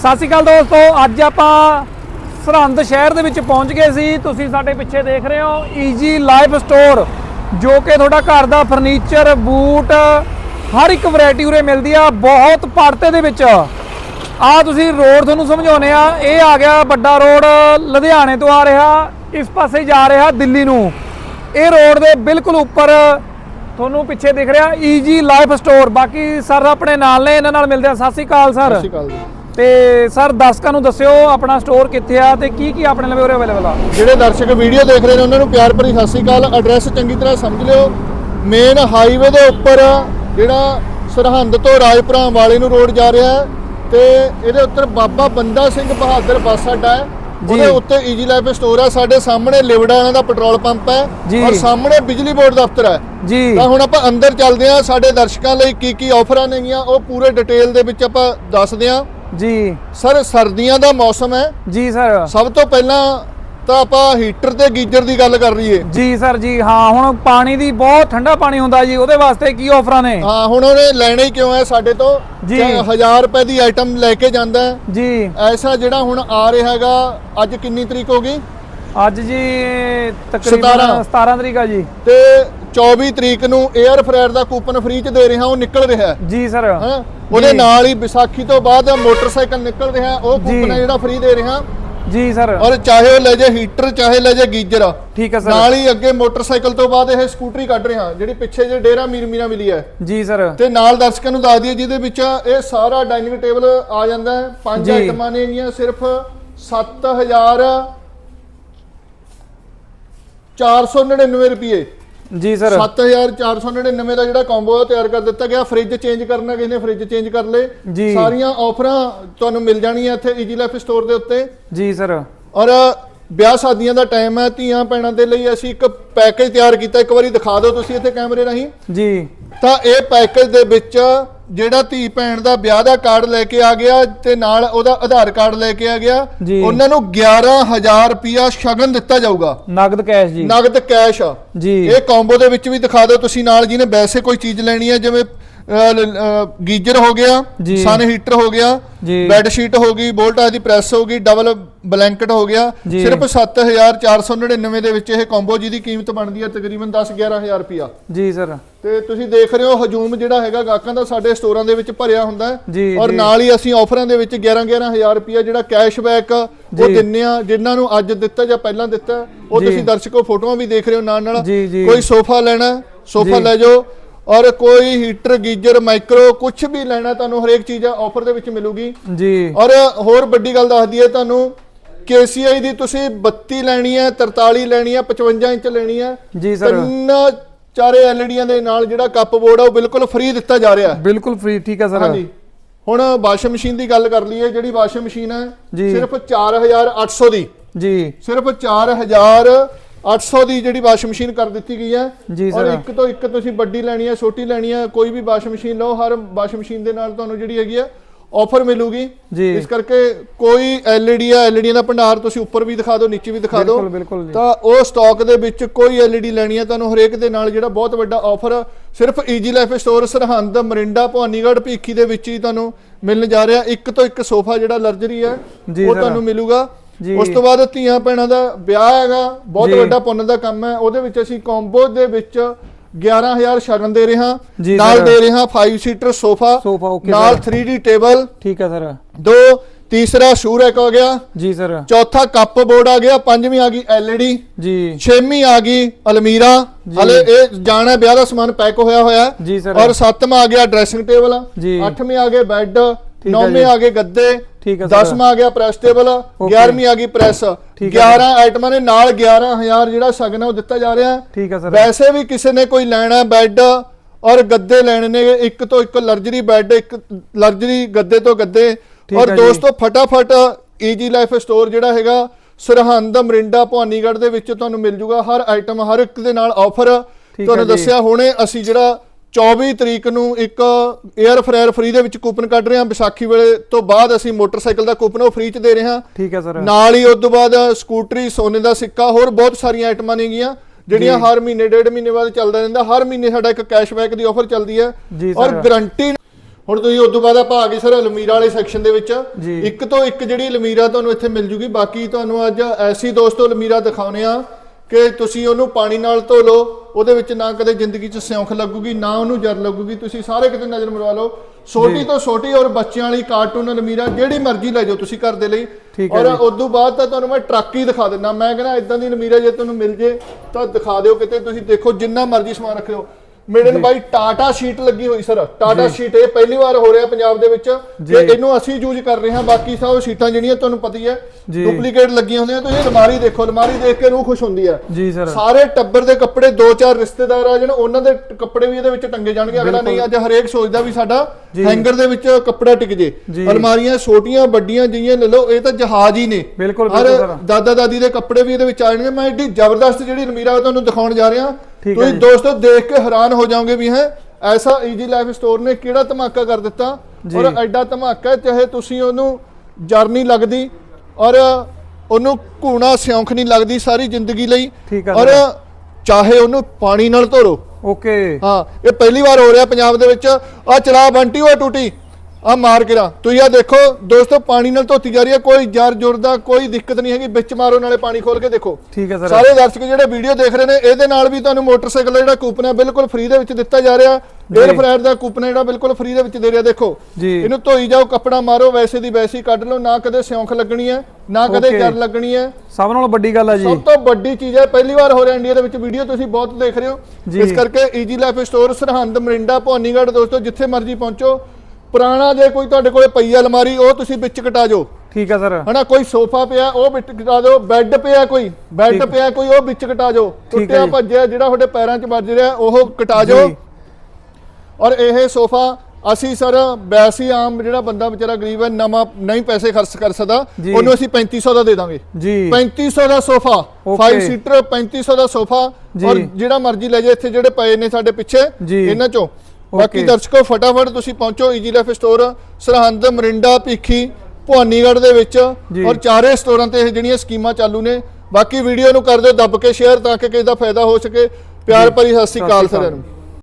ਸਤਿ ਸ਼੍ਰੀ ਅਕਾਲ ਦੋਸਤੋ, ਅੱਜ ਆਪਾਂ ਸਰਹੰਦ ਸ਼ਹਿਰ ਦੇ ਵਿੱਚ ਪਹੁੰਚ ਗਏ ਸੀ। ਤੁਸੀਂ ਸਾਡੇ ਪਿੱਛੇ ਦੇਖ ਰਹੇ ਹੋ ਈਜੀ ਲਾਈਫ ਸਟੋਰ ਜੋ ਕਿ ਤੁਹਾਡਾ ਘਰ ਦਾ ਫਰਨੀਚਰ ਬੂਟ, ਹਰ ਇੱਕ ਵੈਰਾਈਟੀ ਉਰੇ ਮਿਲਦੀ ਆ, ਬਹੁਤ ਪੜਤੇ ਦੇ ਵਿੱਚ। ਆ ਤੁਸੀਂ ਰੋਡ ਤੁਹਾਨੂੰ ਸਮਝਾਉਨੇ ਆ, ਇਹ ਆ ਗਿਆ ਵੱਡਾ ਰੋਡ ਲੁਧਿਆਣੇ ਤੋਂ ਆ ਰਿਹਾ, ਇਸ ਪਾਸੇ ਜਾ ਰਿਹਾ ਦਿੱਲੀ ਨੂੰ। ਇਹ ਰੋਡ ਦੇ ਬਿਲਕੁਲ ਉੱਪਰ ਤੁਹਾਨੂੰ ਪਿੱਛੇ ਦਿਖ ਰਿਹਾ ਈਜੀ ਲਾਈਫ ਸਟੋਰ ਬਾਕੀ ਸਰ ਆਪਣੇ ਨਾਲ ਨੇ, ਇਹਨਾਂ ਨਾਲ ਮਿਲਦੇ ਆ। ਸਤਿ ਸ਼੍ਰੀ ਅਕਾਲ ਸਰ ਸਤਿ ਸ਼੍ਰੀ ਅਕਾਲ ਜੀ। ਤੇ ਸਰ ਦਰਸ਼ਕਾਂ ਨੂੰ ਦੱਸਿਓ ਆਪਣਾ ਸਟੋਰ ਕਿੱਥੇ ਆ ਤੇ ਕੀ ਕੀ ਆਪਣੇ ਲਵੇ ਉਰੇ ਅਵੇਲੇਬਲ ਆ? ਜਿਹੜੇ ਦਰਸ਼ਕ ਵੀਡੀਓ ਦੇਖ ਰਹੇ ਨੇ ਉਹਨਾਂ ਨੂੰ ਪਿਆਰ ਭਰੀ ਸਤਿ ਸ਼੍ਰੀ ਅਕਾਲ। ਐਡਰੈਸ ਚੰਗੀ ਤਰ੍ਹਾਂ ਸਮਝ ਲਿਓ। ਮੇਨ ਹਾਈਵੇ ਦੇ ਉੱਪਰ ਜਿਹੜਾ ਸਰਹੰਦ ਤੋਂ ਰਾਜਪੁਰਾ ਵਾਲੇ ਨੂੰ ਰੋਡ ਜਾ ਰਿਹਾ ਹੈ ਤੇ ਇਹਦੇ ਉੱਤੇ ਬਾਬਾ ਬੰਦਾ ਸਿੰਘ ਬਹਾਦਰ ਬੱਸ ਅੱਡਾ ਹੈ। ਉਹਦੇ ਉੱਤੇ ਈਜੀ ਲਾਈਫ ਸਟੋਰ ਹੈ। ਸਾਡੇ ਸਾਹਮਣੇ ਲਿਵੜਾ ਵਾਲਿਆਂ ਦਾ ਪੈਟਰੋਲ ਪੰਪ ਹੈ। ਔਰ ਸਾਹਮਣੇ ਬਿਜਲੀ ਬੋਰਡ ਦਫ਼ਤਰ ਹੈ। ਜੀ। ਤਾਂ ਹੁਣ ਆਪਾਂ ਅੰਦਰ ਚੱਲਦੇ ਹਾਂ। ਸਾਡੇ ਦਰਸ਼ਕਾਂ ਲਈ ਕੀ ਕੀ ਆਫਰਾਂ ਨੇਗੀਆਂ ਉਹ ਪੂਰੇ ਡਿਟੇਲ ਦੇ ਵਿੱਚ ਆਪਾਂ ਦੱਸਦੇ ਹਾਂ। ਜੀ। ਸਰ ਸਰਦੀਆਂ ਦਾ ਮੌਸਮ ਹੈ। ਜੀ ਸਰ। ਸਭ ਤੋਂ ਪਹਿਲਾਂ ਤਾਂ ਆਪਾਂ ਹੀਟਰ ਤੇ ਗੀਜ਼ਰ ਦੀ ਗੱਲ ਕਰ ਲਈਏ। ਜੀ ਸਰ ਜੀ ਹਾਂ ਹੁਣ ਪਾਣੀ ਦੀ ਬਹੁਤ ਠੰਡਾ ਪਾਣੀ ਹੁੰਦਾ ਜੀ ਉਹਦੇ ਵਾਸਤੇ ਕੀ ਆਫਰਾਂ ਨੇ? ਹਾਂ ਹੁਣ ਉਹਨੇ ਲੈਣਾ ਹੀ ਕਿਉਂ ਹੈ ਸਾਡੇ ਤੋਂ? ਜੀ। ਚਾਹੇ 1000 ਰੁਪਏ ਦੀ ਆਈਟਮ ਲੈ ਕੇ ਜਾਂਦਾ ਹੈ। ਜੀ। ਐਸਾ ਜਿਹੜਾ ਹੁਣ ਆ ਰਿਹਾ ਹੈਗਾ ਅੱਜ ਕਿੰਨੀ ਤਰੀਕ ਹੋ ਗਈ? ਅੱਜ ਜੀ ਤਕਰੀਬਨ 17 17 ਤਰੀਕ ਆ ਜੀ। ਤੇ 24 ਤਰੀਕ ਨੂੰ 에ਅਰ ਫਰਾਇਰ ਦਾ ਕੂਪਨ ਫ੍ਰੀ ਚ ਦੇ ਰਿਹਾ ਉਹ ਨਿਕਲ ਰਿਹਾ ਜੀ ਸਰ। ਹੈਂ? ਉਹਦੇ। ਨਾਲ ਹੀ ਵਿਸਾਖੀ ਤੋਂ ਬਾਅਦ ਮੋਟਰਸਾਈਕਲ ਨਿਕਲ ਰਿਹਾ ਉਹ। ਕੂਪਨ ਜਿਹੜਾ ਫ੍ਰੀ ਦੇ ਰਿਹਾ। ਜੀ ਸਰ। ਔਰ ਚਾਹੇ ਉਹ ਲੈ ਜੇ ਹੀਟਰ ਚਾਹੇ ਲੈ ਜੇ ਗੀਜ਼ਰ। ਠੀਕ ਹੈ ਸਰ। ਨਾਲ ਹੀ ਅੱਗੇ ਮੋਟਰਸਾਈਕਲ ਤੋਂ ਬਾਅਦ ਇਹ ਸਕੂਟਰੀ ਕੱਢ ਰਿਹਾ ਜਿਹੜੀ ਪਿੱਛੇ ਜੇ ਡੇਰਾ ਮੀਰ ਮੀਰਾ ਮਿਲੀ ਹੈ। ਜੀ ਸਰ। ਤੇ ਨਾਲ ਦਰਸ਼ਕਾਂ ਨੂੰ ਦੱਸ ਦਈਏ ਜਿਹਦੇ ਵਿੱਚ ਇਹ ਸਾਰਾ ਡਾਈਨਿੰਗ ਟੇਬਲ ਆ ਜਾਂਦਾ ਹੈ। ਪੰਜ। ਆਈਟਮਾਂ ਨੇ ਗੀਆਂ ਸਿਰਫ 7000 499 ਰੁਪਏ। ਜੀ ਸਰ। 7499 ਦਾ ਜਿਹੜਾ ਕੰਬੋ ਉਹ ਤਿਆਰ ਕਰ ਦਿੱਤਾ ਗਿਆ। ਫ੍ਰਿਜ ਚੇਂਜ ਕਰਨਾ ਕਿਸੇ ਨੇ ਫ੍ਰਿਜ ਚੇਂਜ ਕਰ ਲੇ। ਸਾਰੀਆਂ ਆਫਰਾਂ ਤੁਹਾਨੂੰ ਮਿਲ ਜਾਣੀਆਂ ਇੱਥੇ ਈਜੀ ਲਾਈਫ ਸਟੋਰ ਦੇ ਉੱਤੇ। ਜੀ ਸਰ। ਔਰ ਵਿਆਹ ਸ਼ਾਦੀਆਂ ਦਾ ਟਾਈਮ ਹੈ ਧੀਆਂ ਭੈਣਾਂ ਦੇ ਲਈ ਅਸੀਂ ਇੱਕ ਪੈਕੇਜ ਤਿਆਰ ਕੀਤਾ। ਇੱਕ ਵਾਰੀ ਦਿਖਾ ਦਿਓ ਤੁਸੀਂ ਇੱਥੇ ਕੈਮਰੇ ਰਾਹੀਂ। ਜੀ। ਤਾਂ ਇਹ ਪੈਕੇਜ ਦੇ ਵਿੱਚ ਜਿਹੜਾ ਧੀ ਭੈਣ ਦਾ ਵਿਆਹ ਦਾ ਕਾਰਡ ਲੈ ਕੇ ਆ ਗਿਆ ਤੇ ਨਾਲ ਉਹਦਾ ਆਧਾਰ ਕਾਰਡ ਲੈ ਕੇ ਆ ਗਿਆ ਜੀ। ਉਹਨਾਂ ਨੂੰ 11000 ਰੁਪਿਆ ਸ਼ਗਨ ਦਿੱਤਾ ਜਾਊਗਾ। ਨਗਦ ਕੈਸ਼ ਜੀ। ਨਗਦ ਕੈਸ਼ ਜੀ। ਇਹ ਕੰਬੋ ਦੇ ਵਿੱਚ ਵੀ ਦਿਖਾ ਦਿਓ ਤੁਸੀਂ ਨਾਲ ਜਿਹਨੇ ਵੈਸੇ ਕੋਈ ਚੀਜ਼ ਲੈਣੀ ਹੈ ਜਿਵੇਂ ਗੀਜ਼ਰ ਹੋ ਗਿਆ ਜੀ। ਸਨ ਹੀਟਰ ਹੋ ਗਿਆ ਜੀ। ਬੈੱਡ ਸ਼ੀਟ ਹੋ ਗਈ ਵੋਲਟਾਜ ਦੀ ਪ੍ਰੈਸ ਹੋ ਗਈ ਡਬਲ ਬਲੈਂਕਟ ਹੋ ਗਿਆ ਜੀ। ਸਿਰਫ 7499 ਦੇ ਵਿੱਚ ਇਹ ਕੰਬੋ ਜਿਹਦੀ ਕੀਮਤ ਬਣਦੀ ਹੈ ਤਕਰੀਬਨ 10 11000 ਰੁਪਿਆ ਜੀ ਸਰ ਤੇ ਤੁਸੀਂ ਦੇਖ ਰਹੇ ਹੋ ਹਜੂਮ ਜਿਹੜਾ ਹੈਗਾ ਗਾਹਕਾਂ ਦਾ ਸਾਡੇ ਸਟੋਰਾਂ ਦੇ ਵਿੱਚ ਭਰਿਆ ਹੁੰਦਾ ਹੈ ਜੀ, ਔਰ ਜੀ। ਨਾਲ ਹੀ ਅਸੀਂ ਆਫਰਾਂ ਦੇ ਵਿੱਚ 11 11000 ਰੁਪਿਆ ਜਿਹੜਾ ਕੈਸ਼ਬੈਕ ਉਹ ਜੀ। ਦਿੰਨੇ ਆ ਜਿਨ੍ਹਾਂ ਨੂੰ ਅੱਜ ਦਿੱਤਾ ਜਾਂ ਪਹਿਲਾਂ ਦਿੱਤਾ ਉਹ ਜੀ। ਤੁਸੀਂ ਦਰਸ਼ਕੋ ਫੋਟੋਆਂ ਵੀ ਦੇਖ ਰਹੇ ਹੋ ਨਾਲ ਨਾਲ ਜੀ, ਜੀ। ਕੋਈ ਸੋਫਾ ਲੈਣਾ ਸੋਫਾ ਜੀ। ਲੈ ਜਾਓ ਔਰ ਕੋਈ ਹੀਟਰ ਗੀਜ਼ਰ ਮਾਈਕਰੋ ਕੁਝ ਵੀ ਲੈਣਾ ਤੁਹਾਨੂੰ ਹਰੇਕ ਚੀਜ਼ ਆਫਰ ਦੇ ਵਿੱਚ ਮਿਲੂਗੀ। ਜੀ। ਔਰ ਹੋਰ ਵੱਡੀ ਗੱਲ ਦੱਸ ਦਈਏ ਤੁਹਾਨੂੰ KCI ਦੀ ਤੁਸੀਂ 32 ਲੈਣੀ ਹੈ 43 ਲੈਣੀ ਹੈ 55 ਇੰਚ ਲੈਣੀ ਹੈ। ਜੀ ਸਰ ਤਿੰਨ ਚਾਰੇ ਐਲਈਡੀਆਂ ਦੇ ਨਾਲ ਜਿਹੜਾ ਕੱਪ ਬੋਰਡ ਆ ਉਹ ਬਿਲਕੁਲ ਫ੍ਰੀ ਦਿੱਤਾ ਜਾ ਰਿਹਾ ਹੈ। ਬਿਲਕੁਲ ਫ੍ਰੀ ਠੀਕ ਹੈ ਸਰ ਹਾਂਜੀ। ਹੁਣ ਵਾਸ਼ਿੰਗ ਮਸ਼ੀਨ ਦੀ ਗੱਲ ਕਰ ਲਈਏ ਜਿਹੜੀ ਵਾਸ਼ਿੰਗ ਮਸ਼ੀਨ ਹੈ। ਸਿਰਫ 4800 ਦੀ। ਜੀ। ਸਿਰਫ 4800 ਦੀ ਜਿਹੜੀ ਵਾਸ਼ਿੰਗ ਮਸ਼ੀਨ ਕਰ ਦਿੱਤੀ ਗਈ ਹੈ ਔਰ। ਇੱਕ ਤੋਂ ਇੱਕ ਤੁਸੀਂ ਵੱਡੀ ਲੈਣੀ ਹੈ ਛੋਟੀ ਲੈਣੀ ਹੈ ਕੋਈ ਵੀ ਵਾਸ਼ਿੰਗ ਮਸ਼ੀਨ ਲਓ ਹਰ ਵਾਸ਼ਿੰਗ ਮਸ਼ੀਨ ਦੇ ਨਾਲ ਤੁਹਾਨੂੰ ਜਿਹੜੀ ਹੈਗੀ ਹੈ ਆਫਰ ਮਿਲੂਗੀ। ਇਸ ਕਰਕੇ ਕੋਈ ਐਲਈਡੀ ਆ ਐਲਈਡੀ ਦਾ ਭੰਡਾਰ ਤੁਸੀਂ ਉੱਪਰ ਵੀ ਦਿਖਾ ਦਿਓ ਨੀਚੇ ਵੀ ਦਿਖਾ ਦਿਓ ਤਾਂ ਉਹ ਸਟਾਕ ਦੇ ਵਿੱਚ ਕੋਈ ਐਲਈਡੀ ਲੈਣੀ ਹੈ ਤੁਹਾਨੂੰ ਹਰੇਕ ਦੇ ਨਾਲ ਜਿਹੜਾ ਬਹੁਤ ਵੱਡਾ ਆਫਰ ਸਿਰਫ Easy Life Store Sirhind Morinda Bhawanigarh Bhikhi ਦੇ ਵਿੱਚ ਹੀ ਤੁਹਾਨੂੰ ਮਿਲਣ ਜਾ ਰਿਹਾ ਇੱਕ ਤੋਂ ਇੱਕ ਸੋਫਾ ਜਿਹੜਾ ਲਰਜਰੀ ਹੈ ਜੀ ਉਹ। ਤੁਹਾਨੂੰ ਮਿਲੂਗਾ। ਉਸ ਤੋਂ ਬਾਅਦ ਧੀਆਂ ਭੈਣਾਂ ਦਾ ਵਿਆਹ ਹੈਗਾ ਬਹੁਤ। ਵੱਡਾ ਪੁੰਨ ਦਾ ਕੰਮ ਹੈ ਉਹਦੇ ਵਿੱਚ ਅਸੀਂ ਕੰਬੋ ਦੇ ਵਿੱਚ 11000 ਸ਼ਗਨ ਦੇ ਰਹੇ ਨਾਲ। ਦੇ ਰਹੇ ਹਾਂ 5 ਸੀਟਰ ਸੋਫਾ ਨਾਲ ਸਰ। 3D ਟੇਬਲ ਠੀਕ ਹੈ ਸਰ ਦੋ ਤੀਸਰਾ ਸ਼ੂਰੈਕ ਹੋ ਗਿਆ ਜੀ ਸਰ ਚੌਥਾ ਕੱਪ ਬੋਰਡ ਆ ਗਿਆ ਪੰਜਵੀਂ ਆ ਗਈ ਐਲਈਡੀ ਜੀ ਛੇਵੀਂ ਆ ਗਈ ਅਲਮੀਰਾ ਹਲੇ ਇਹ ਜਾਣਾ ਵਿਆਹ ਦਾ ਸਮਾਨ ਪੈਕ ਹੋਇਆ ਹੋਇਆ। ਜੀ ਸਰ। ਔਰ ਸੱਤਵਾਂ ਆ ਗਿਆ ਡਰੈਸਿੰਗ ਟੇਬਲ। ਅੱਠਵੇਂ ਆ ਗਏ ਬੈੱਡ ਨੌਵੇਂ। ਆ ਗਏ ਗੱਦੇ ਠੀਕ ਹੈ ਸਰ। ਦਸਵਾਂ ਆ ਗਿਆ ਪ੍ਰੈਸ ਟੇਬਲ 11ਵੀਂ ਆ ਗਈ ਪ੍ਰੈਸ ਠੀਕ ਹੈ 11 ਆਈਟਮਾਂ ਨੇ ਨਾਲ 11000 ਜਿਹੜਾ ਸ਼ਗਨ ਹੈ ਉਹ ਦਿੱਤਾ ਜਾ ਰਿਹਾ ਠੀਕ ਹੈ ਸਰ ਵੈਸੇ ਵੀ ਕਿਸੇ ਨੇ ਕੋਈ ਲੈਣਾ ਬੈੱਡ ਔਰ ਗੱਦੇ ਲੈਣੇ ਨੇ ਇੱਕ ਤੋਂ ਇੱਕ ਲਰਜਰੀ ਬੈੱਡ ਇੱਕ ਲਰਜਰੀ ਗੱਦੇ ਤੋਂ ਗੱਦੇ ਔਰ। ਦੋਸਤੋ ਫਟਾਫਟ ਈਜੀ ਲਾਈਫ ਸਟੋਰ ਜਿਹੜਾ ਹੈਗਾ ਸਰਹੰਦ ਮਰਿੰਡਾ ਭਵਾਨੀਗੜ੍ਹ ਦੇ ਵਿੱਚ ਤੁਹਾਨੂੰ ਮਿਲ ਜੂਗਾ ਹਰ ਆਈਟਮ ਹਰ ਇੱਕ ਦੇ ਨਾਲ ਆਫਰ ਤੁਹਾਨੂੰ। ਦੱਸਿਆ ਹੁਣੇ ਅਸੀਂ ਜਿਹੜਾ 24 ਤਰੀਕ ਨੂੰ ਇੱਕ 에ਅਰ ਫਰਾਇਰ ਫ੍ਰੀ ਦੇ ਵਿੱਚ ਕੂਪਨ ਕੱਢ ਰਹੇ ਹਾਂ। ਵਿਸਾਖੀ ਵੇਲੇ ਤੋਂ ਬਾਅਦ ਅਸੀਂ ਮੋਟਰਸਾਈਕਲ ਦਾ ਕੂਪਨ ਉਹ ਫ੍ਰੀ ਚ ਦੇ ਰਹੇ ਹਾਂ। ਠੀਕ ਹੈ ਸਰ। ਨਾਲ ਹੀ ਉਸ ਤੋਂ ਬਾਅਦ ਸਕੂਟਰੀ ਸੋਨੇ ਦਾ ਸਿੱਕਾ ਹੋਰ ਬਹੁਤ ਸਾਰੀਆਂ ਆਈਟਮਾਂ ਨੇਗੀਆਂ ਜਿਹੜੀਆਂ ਹਰ ਮਹੀਨੇ ਡੇਢ ਮਹੀਨੇ ਬਾਅਦ ਚੱਲਦਾ ਰਹਿੰਦਾ। ਹਰ ਮਹੀਨੇ ਸਾਡਾ ਇੱਕ ਕੈਸ਼ਬੈਕ ਦੀ ਆਫਰ ਚੱਲਦੀ ਹੈ। ਔਰ। ਗਰੰਟੀ ਹੁਣ ਤੁਸੀਂ ਉਸ ਤੋਂ ਬਾਅਦ ਆਪਾਂ ਆ ਗਏ ਸਰ ਅਲਮੀਰਾ ਵਾਲੇ ਸੈਕਸ਼ਨ ਦੇ ਵਿੱਚ। ਇੱਕ ਤੋਂ ਇੱਕ ਜਿਹੜੀ ਅਲਮੀਰਾ ਤੁਹਾਨੂੰ ਇੱਥੇ ਮਿਲ ਜੂਗੀ। ਬਾਕੀ ਤੁਹਾਨੂੰ ਅੱਜ ਐਸੀ ਦੋਸਤੋ ਅਲਮੀਰਾ ਦਿਖਾਉਨੇ ਆ ਕਿ ਤੁਸੀਂ ਉਹਨੂੰ ਪਾਣੀ ਨਾਲ ਧੋ ਲਓ। ਉਹਦੇ ਵਿੱਚ ਨਾ ਕਦੇ ਜ਼ਿੰਦਗੀ 'ਚ ਸਿਉਂਖ ਲੱਗੂਗੀ ਨਾ ਉਹਨੂੰ ਜਰ ਲੱਗੂਗੀ। ਤੁਸੀਂ ਸਾਰੇ ਕਿਤੇ ਨਜ਼ਰ ਮਰਵਾ ਲਓ। ਛੋਟੀ ਤੋਂ ਛੋਟੀ ਔਰ ਬੱਚਿਆਂ ਵਾਲੀ ਕਾਰਟੂਨ ਅਲਮੀਰਾ ਜਿਹੜੀ ਮਰਜ਼ੀ ਲੈ ਜਾਓ ਤੁਸੀਂ ਘਰ ਦੇ ਲਈ। ਔਰ। ਉਸ ਤੋਂ ਬਾਅਦ ਤਾਂ ਤੁਹਾਨੂੰ ਮੈਂ ਟਰੱਕ ਹੀ ਦਿਖਾ ਦਿੰਦਾ। ਮੈਂ ਕਹਿੰਦਾ ਇਦਾਂ ਦੀ ਅਲਮੀਰਾ ਜੇ ਤੁਹਾਨੂੰ ਮਿਲ ਜੇ ਤਾਂ ਦਿਖਾ ਦਿਓ ਕਿਤੇ। ਤੁਸੀਂ ਦੇਖੋ ਜਿੰਨਾ ਮਰਜ਼ੀ ਸਮਾਨ ਮੇਡਨ ਬਾਈ ਟਾਟਾ ਸ਼ੀਟ ਲੱਗੀ ਹੋਈ ਸਰ ਟਾਟਾ ਸ਼ੀਟ ਇਹ ਪਹਿਲੀ ਵਾਰ ਹੋ ਰਿਹਾ ਪੰਜਾਬ ਦੇ ਵਿੱਚ। ਤੇ ਇਹਨੂੰ ਅਸੀਂ ਯੂਜ਼ ਕਰ ਰਹੇ ਹਾਂ। ਬਾਕੀ ਸਭ ਸ਼ੀਟਾਂ ਜਿਹੜੀਆਂ ਤੁਹਾਨੂੰ ਪਤਾ ਹੀ। ਡੁਪਲੀਕੇਟ ਲੱਗੀਆਂ ਹੁੰਦੀਆਂ। ਤੁਸੀਂ ਅਲਮਾਰੀ ਦੇਖੋ ਅਲਮਾਰੀ ਦੇਖ ਕੇ ਰੂਹ ਖੁਸ਼ ਹੁੰਦੀ ਹੈ। ਜੀ ਸਰ ਸਾਰੇ ਟੱਬਰ ਦੇ ਕੱਪੜੇ ਦੋ ਚਾਰ ਰਿਸ਼ਤੇਦਾਰ ਆ ਜਾਣ ਉਹਨਾਂ ਦੇ ਕੱਪੜੇ ਵੀ ਇਹਦੇ ਵਿੱਚ ਟੰਗੇ ਜਾਣਗੇ। ਅਗਲਾ ਨਹੀਂ ਅੱਜ ਹਰੇਕ ਸੋਚਦਾ ਵੀ ਸਾਡਾ। ਹੈਂਗਰ ਦੇ ਵਿੱਚ ਕੱਪੜਾ ਟਿਕ ਜੇ। ਅਲਮਾਰੀਆਂ ਛੋਟੀਆਂ ਵੱਡੀਆਂ ਜਿਹੀਆਂ ਲੈ ਲਓ ਇਹ ਤਾਂ ਜਹਾਜ਼ ਹੀ ਨੇ। ਬਿਲਕੁਲ, ਬਿਲਕੁਲ। ਦਾਦਾ ਦਾਦੀ ਦੇ ਕੱਪੜੇ ਵੀ ਇਹਦੇ ਵਿੱਚ ਆ ਜਾਣਗੇ। ਮੈਂ ਏਡੀ ਜ਼ਬਰਦਸਤ ਜਿਹੜੀ ਅਲਮੀਰਾ ਤੁਹਾਨੂੰ ਦਿਖਾਉਣ ਜਾ ਰਿਹਾ ਤੁਸੀਂ। ਦੋਸਤੋ ਦੇਖ ਕੇ ਹੈਰਾਨ ਹੋ ਜਾਓਗੇ ਵੀ ਹੈ ਐਸਾ ਈਜੀ ਲਾਈਫ ਸਟੋਰ ਨੇ ਕਿਹੜਾ ਧਮਾਕਾ ਕਰ ਦਿੱਤਾ। ਔਰ ਐਡਾ ਧਮਾਕਾ ਹੈ, ਚਾਹੇ ਤੁਸੀਂ ਉਹਨੂੰ ਜਰ ਨਹੀਂ ਲੱਗਦੀ ਔਰ ਉਹਨੂੰ ਘੂਣਾ ਸਿਉਂਖ ਨਹੀਂ ਲੱਗਦੀ ਸਾਰੀ ਜ਼ਿੰਦਗੀ ਲਈ ਔਰ। ਚਾਹੇ ਉਹਨੂੰ ਪਾਣੀ ਨਾਲ ਧੋ ਲਓ ਓਕੇ ਹਾਂ ਇਹ ਪਹਿਲੀ ਵਾਰ ਹੋ ਰਿਹਾ ਪੰਜਾਬ ਦੇ ਵਿੱਚ ਆ ਚਲਾ ਬੰਟੀ ਉਹ ਟੂਟੀ ਆ ਮਾਰ ਕੇ ਰਾ ਤੁਸੀਂ ਆ ਦੇਖੋ ਦੋਸਤੋ ਪਾਣੀ ਨਾਲ ਧੋਤੀ ਜਾ ਰਹੀ ਹੈ। ਕੋਈ ਜਰ ਜੁਰ ਦਾ ਕੋਈ ਦਿੱਕਤ ਨਹੀਂ ਹੈਗੀ। ਵਿੱਚ ਮਾਰੋ ਨਾਲੇ ਪਾਣੀ ਖੋਲ ਕੇ ਦੇਖੋ। ਠੀਕ ਹੈ ਸਰ। ਸਾਰੇ ਦਰਸ਼ਕ ਜਿਹੜੇ ਵੀਡੀਓ ਦੇਖ ਰਹੇ ਨੇ ਇਹਦੇ ਨਾਲ ਵੀ ਤੁਹਾਨੂੰ ਮੋਟਰਸਾਈਕਲ ਦਾ ਜਿਹੜਾ ਕੂਪਨ ਹੈ ਬਿਲਕੁਲ ਫ੍ਰੀ ਦੇ ਵਿੱਚ ਦਿੱਤਾ ਜਾ ਰਿਹਾ। 에ਅਰ ਫਰਾਇਰ ਦਾ ਕੂਪਨ ਹੈ ਜਿਹੜਾ ਬਿਲਕੁਲ ਫ੍ਰੀ ਦੇ ਵਿੱਚ ਦੇ ਰਿਹਾ। ਦੇਖੋ। ਇਹਨੂੰ ਧੋਈ ਜਾਓ ਕੱਪੜਾ ਮਾਰੋ ਵੈਸੇ ਦੀ ਵੈਸੀ ਕੱਢ ਲਓ। ਨਾ ਕਦੇ ਸਿਉਂਖ ਲੱਗਣੀ ਹੈ ਨਾ ਕਦੇ. ਜਰ ਲੱਗਣੀ ਹੈ। ਸਭ ਨਾਲੋਂ ਵੱਡੀ ਗੱਲ ਹੈ ਜੀ। ਸਭ ਤੋਂ ਵੱਡੀ ਚੀਜ਼ ਹੈ ਪਹਿਲੀ ਵਾਰ ਹੋ ਰਿਹਾ ਇੰਡੀਆ ਦੇ ਵਿੱਚ ਵੀਡੀਓ ਤੁਸੀਂ ਬਹੁਤ ਦੇਖ ਰਹੇ ਹੋ। ਇਸ ਕਰਕੇ Easy Life Store Sirhind Morinda Bhawanigarh ਦੋਸਤੋ ਜਿੱਥੇ ਮਰਜ਼ੀ ਪਹੁੰਚੋ। ਪੁਰਾਣਾ ਜੇ ਕੋਈ ਤੁਹਾਡੇ ਕੋਲੇ ਪਈ ਹੈ ਅਲਮਾਰੀ ਉਹ ਤੁਸੀਂ ਵਿੱਚ ਕਟਾ ਜਾਓ ਠੀਕ ਹੈ ਸਰ ਹਨਾ ਕੋਈ ਸੋਫਾ ਪਿਆ ਉਹ ਵਿੱਚ ਕਟਾ ਦਿਓ ਬੈੱਡ ਪਿਆ ਕੋਈ ਬੈੱਡ। ਪਿਆ ਕੋਈ ਉਹ ਵਿੱਚ ਕਟਾ ਹੈ ਟੁੱਟਿਆ ਜੀ। ਭੱਜਿਆ ਜਿਹੜਾ ਤੁਹਾਡੇ ਪੈਰਾਂ 'ਚ ਵੱਜ ਰਿਹਾ ਉਹ ਕਟਾ ਜੀ। ਔਰ ਇਹ ਸੋਫਾ ਅਸੀਂ ਸਰ ਵੈਸੀ ਆਮ ਜਿਹੜਾ ਬੰਦਾ ਵਿਚਾਰਾ ਗਰੀਬ ਹੈ ਨਵਾਂ ਨਹੀਂ ਪੈਸੇ ਖਰਚ ਕਰ ਸਕਦਾ ਜੀ। ਉਹਨੂੰ ਅਸੀਂ 3500 ਦਾ ਦੇ ਦਾਂਗੇ ਜੀ 3500 ਦਾ ਸੋਫਾ Okay. 5 ਸੀਟਰ 3500 ਦਾ ਸੋਫਾ ਜੀ। ਔਰ ਜਿਹੜਾ ਮਰਜ਼ੀ ਲੈ ਜਾਓ ਇੱਥੇ ਜਿਹੜੇ ਪਏ ਨੇ ਸਾਡੇ ਪਿੱਛੇ ਜੀ। ਇਹਨਾਂ ਚੋਂ ਬਾਕੀ. ਦਰਸ਼ਕੋ ਫਟਾਫਟ ਤੁਸੀਂ ਪਹੁੰਚੋ Easy Life Store Sirhind Morinda Bhikhi Bhawanigarh ਦੇ ਵਿੱਚ। ਔਰ ਚਾਰੇ ਸਟੋਰਾਂ ਤੇ ਇਹ ਜਿਹੜੀਆਂ ਸਕੀਮਾਂ ਚਾਲੂ ਨੇ। ਬਾਕੀ ਵੀਡੀਓ ਨੂੰ ਕਰ ਦਿਓ ਦੱਬ ਕੇ ਸ਼ੇਅਰ ਤਾਂ ਕਿ ਕਿਸੇ ਦਾ ਫਾਇਦਾ ਹੋ ਸਕੇ। ਪਿਆਰ ਭਰੀ ਸਤਿ ਸ੍ਰੀ ਅਕਾਲ। ਸਾਰਿਆਂ ਨੂੰ।